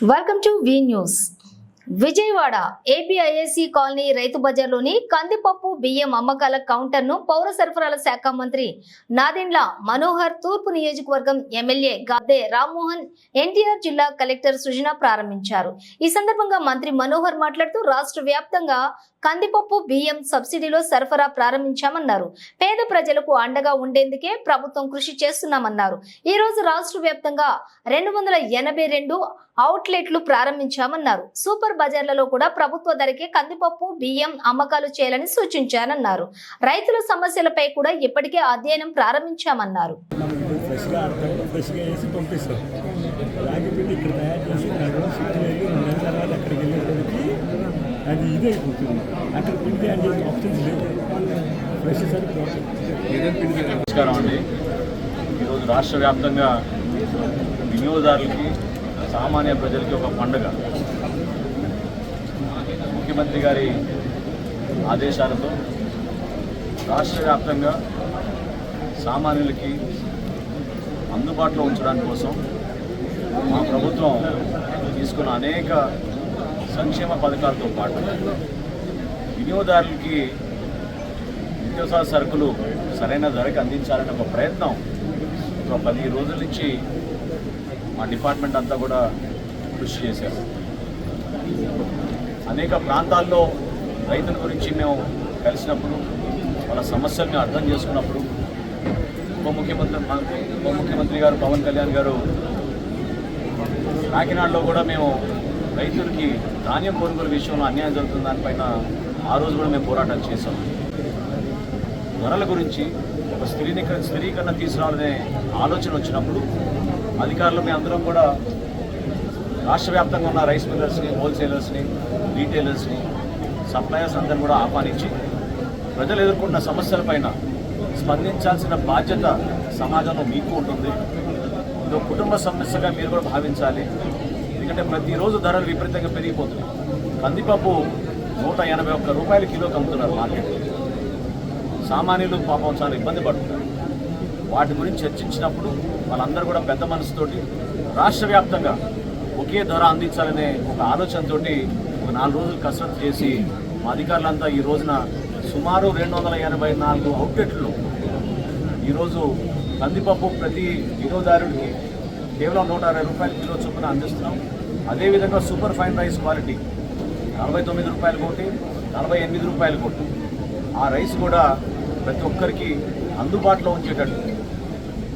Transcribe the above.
Welcome to V news Vijayawada APIAC colony రైతు బజార్లోని కందిపప్పు బియ్యం అమ్మకాల కౌంటర్ను పౌర సరఫరాల శాఖ మంత్రి నాదెండ్ల మనోహర్ తూర్పు నియోజకవర్గం ఎమ్మెల్యే గద్దె రామ్మోహన్ ఎన్టీఆర్ జిల్లా కలెక్టర్ సృజన ప్రారంభించారు. ఈ సందర్భంగా మంత్రి మనోహర్ మాట్లాడుతూ రాష్ట్ర వ్యాప్తంగా కందిపప్పు బియ్యం సబ్సిడీలో సరఫరా ప్రారంభించామన్నారు. పేద ప్రజలకు అండగా ఉండేందుకే ప్రభుత్వం కృషి చేస్తున్నామన్నారు. ఈ రోజు రాష్ట్ర వ్యాప్తంగా రెండు వందల ఎనభై రెండు అవుట్లెట్లు ప్రారంభించామన్నారు. సూపర్ బజార్లలో కూడా ప్రభుత్వ ధరకే కందిపప్పు బియ్యం అమ్మకాలు చేయాలని సూచించారన్నారు రైతుల సమస్యలపై కూడా ఇప్పటికే అధ్యయనం ప్రారంభించామన్నారు. అది ఇదే అయిపోతుంది. అక్కడ పిండి అంటే ఆప్షన్స్ లేవు. ఫ్రెష్ నమస్కారం అండి. ఈరోజు రాష్ట్ర వ్యాప్తంగా వినియోగదారులకి సామాన్య ప్రజలకి ఒక పండుగ. ముఖ్యమంత్రి గారి ఆదేశాలతో రాష్ట్ర వ్యాప్తంగా సామాన్యులకి అందుబాటులో ఉంచడానికి కోసం మా ప్రభుత్వం తీసుకున్న అనేక సంక్షేమ పథకాలతో పాటు వినియోగదారులకి నిత్యవసర సరుకులు సరైన ధరకు అందించాలనే ఒక ప్రయత్నం ఒక పది రోజుల నుంచి మా డిపార్ట్మెంట్ అంతా కూడా కృషి చేశారు. అనేక ప్రాంతాల్లో రైతుల గురించి మేము కలిసినప్పుడు వాళ్ళ సమస్యల్ని అర్థం చేసుకున్నప్పుడు ఉప ముఖ్యమంత్రి ఉప ముఖ్యమంత్రి గారు పవన్ కళ్యాణ్ గారు కాకినాడలో కూడా మేము రైతులకి ధాన్యం కొనుగోలు విషయంలో అన్యాయం జరుగుతున్న దానిపైన ఆ రోజు కూడా మేము పోరాటం చేశాం. ధరల గురించి ఒక స్థిరీకరణ స్థిరీకరణ తీసుకురావాలనే ఆలోచన వచ్చినప్పుడు అధికారులు మీ అందరం కూడా రాష్ట్ర వ్యాప్తంగా ఉన్న రైస్ మిల్లర్స్ని హోల్సేలర్స్ని రీటైలర్స్ని సప్లయర్స్ అందరిని కూడా ఆహ్వానించి ప్రజలు ఎదుర్కొంటున్న సమస్యలపైన స్పందించాల్సిన బాధ్యత సమాజంలో మీకు ఉంటుంది. ఇది కుటుంబ సమస్యగా మీరు కూడా భావించాలి. ఎందుకంటే ప్రతిరోజు ధరలు విపరీతంగా పెరిగిపోతున్నాయి. కందిపప్పు నూట ఎనభై ఒక్క రూపాయల కిలోకి అమ్ముతున్నారు మార్కెట్లో సామాన్యులు పాపం చాలా ఇబ్బంది పడుతున్నారు. వాటి గురించి చర్చించినప్పుడు వాళ్ళందరూ కూడా పెద్ద మనసుతోటి రాష్ట్ర వ్యాప్తంగా ఒకే ధర అందించాలనే ఒక ఆలోచనతోటి ఒక నాలుగు రోజులు కసరత్తు చేసి మా అధికారులంతా ఈ రోజున సుమారు రెండు వందల ఎనభై నాలుగు అవుట్లెట్లు ఈరోజు కందిపప్పు ప్రతి వినియోగదారుడికి కేవలం నూట అరవై రూపాయలు కిలో చొప్పున అందిస్తున్నాం. అదేవిధంగా సూపర్ ఫైన్ రైస్ క్వాలిటీ నలభై తొమ్మిది రూపాయలు కోటి నలభై ఎనిమిది రూపాయలు కోటి. ఆ రైస్ కూడా ప్రతి ఒక్కరికి అందుబాటులో ఉంచేటట్టు